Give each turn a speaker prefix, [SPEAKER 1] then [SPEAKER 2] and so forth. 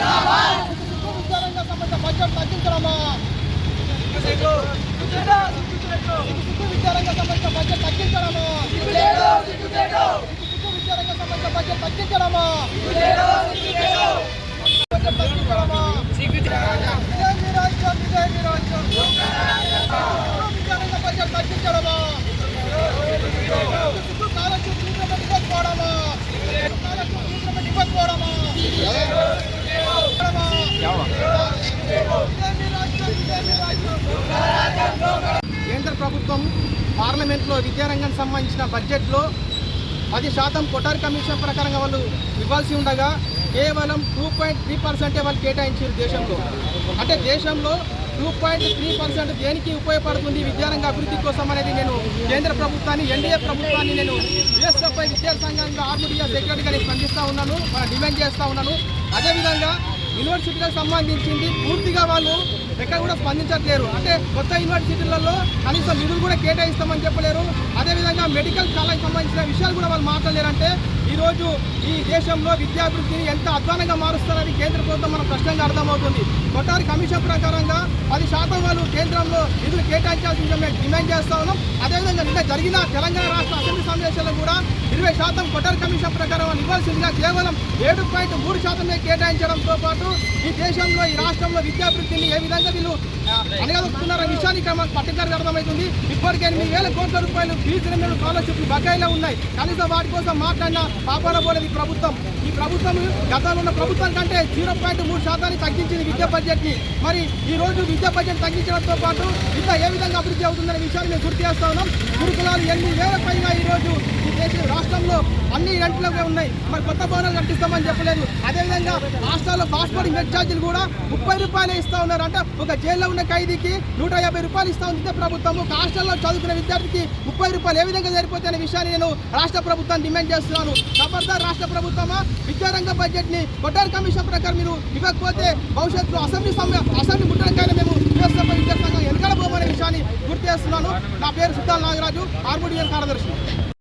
[SPEAKER 1] విద్యారంగ బడ్జెట్ తగ్గించడమా విద్యారంగ సంబంధిత బడ్జెట్ తగ్గించడమా విద్యారంగ సంబంధిత బడ్జెట్ తగ్గించడమా తగ్గించడమా ప్రభుత్వం పార్లమెంట్లో విద్యారంగం సంబంధించిన బడ్జెట్లో పది శాతం కొటార్ కమిషన్ ప్రకారంగా వాళ్ళు ఇవ్వాల్సి ఉండగా కేవలం టూ పాయింట్ త్రీ పర్సెంటే వాళ్ళు కేటాయించారు దేశంలో. అంటే దేశంలో టూ పాయింట్ త్రీ పర్సెంట్ దేనికి ఉపయోగపడుతుంది విద్యారంగ అభివృద్ధి కోసం అనేది నేను కేంద్ర ప్రభుత్వాన్ని ఎన్డీఏ ప్రభుత్వాన్ని నేను యుఎస్ఎఫ్ఐ విద్యా సంఘంగా ఆర్మీడియా సెక్రటరీగా నేను స్పందిస్తూ ఉన్నాను డిమాండ్ చేస్తూ ఉన్నాను. అదేవిధంగా యూనివర్సిటీలకు సంబంధించింది పూర్తిగా వాళ్ళు ఎక్కడ కూడా స్పందించట్లేరు. అంటే కొత్త యూనివర్సిటీలలో కనీసం నిధులు కూడా కేటాయిస్తామని చెప్పలేరు. అదేవిధంగా మెడికల్ కాలేజ్ సంబంధించిన విషయాలు కూడా వాళ్ళు మాట్లాడలేరు అంటే ఈరోజు ఈ దేశంలో విద్యాభివృద్ధిని ఎంత అధ్వానంగా మారుస్తారని కేంద్ర ప్రభుత్వం మనం ప్రశ్నంగా అర్థమవుతుంది. కొట్టారి కమిషన్ ప్రకారంగా పది శాతం వాళ్ళు కేంద్రంలో నిధులు కేటాయించాల్సిందిగా మేము డిమాండ్ చేస్తా ఉన్నాం. అదేవిధంగా నిన్న జరిగిన తెలంగాణ రాష్ట్ర అసెంబ్లీ సమావేశాల్లో కూడా ఇరవై శాతం కొటర్ కమిషన్ ప్రకారం ఇవ్వాల్సిందిగా కేవలం ఏడు పాయింట్ మూడు శాతమే కేటాయించడంతో పాటు ఈ దేశంలో ఈ రాష్ట్రంలో విద్యాభివృద్ధిని ఏ విధంగా వీళ్ళు ఆ, విషయాన్ని విషయానికి ఇక్కడ మనకు పర్టికులర్గా అర్థమవుతుంది. ఇప్పటికే ఎనిమిది వేల కోట్ల రూపాయలు ఫీజు మీద స్కాలర్షిప్లు బకాయిలో ఉన్నాయి. కనీసం వాటి కోసం మాట్లాడిన పాపడబోలేదు ఈ ప్రభుత్వం. ఈ ప్రభుత్వం గతంలో ఉన్న ప్రభుత్వం కంటే జీరో పాయింట్ మూడు శాతాన్ని తగ్గించింది విద్యా బడ్జెట్ని. మరి ఈ రోజు విద్యా బడ్జెట్ తగ్గించడంతో పాటు విద్య ఏ విధంగా అభివృద్ధి అవుతుందనే విషయాన్ని మేము గుర్తు చేస్తా ఉన్నాం. గురుకులాలు ఎనిమిది వేల పైగా ఈ రోజు ఈ దేశ అన్ని రెంట్లకే ఉన్నాయి. మరి కొత్త భవనాలు కట్టిస్తామని చెప్పలేదు. అదేవిధంగా రాష్ట్రాల్లో పాస్పోర్ట్ హెడ్ ఛార్జీలు కూడా ముప్పై రూపాయలే ఇస్తా ఉన్నారు. అంటే ఒక జైల్లో ఉన్న ఖైదీకి నూట యాభై రూపాయలు ఇస్తా ఉంది ప్రభుత్వం ఒక హాస్టల్లో చదువుకునే విద్యార్థికి ముప్పై రూపాయలు ఏ విధంగా సరిపోతే అనే విషయాన్ని నేను రాష్ట్ర ప్రభుత్వాన్ని డిమాండ్ చేస్తున్నాను. ఖబర్దార్ రాష్ట్ర ప్రభుత్వమా? విద్యారంగ బడ్జెట్ని కొట్టారి కమిషన్ ప్రకారం మీరు ఇవ్వకపోతే భవిష్యత్తులో అసెంబ్లీ సమయం అసెంబ్లీ ముట్టడంకైనా మేము యుఎస్ఎఫ్ విద్యాసంఘం వెనకాల పోమనే విషయాన్ని గుర్తు చేస్తున్నాను. నా పేరు సుద్దాల నాగరాజు ఆర్మూడియన్ కార్యదర్శి.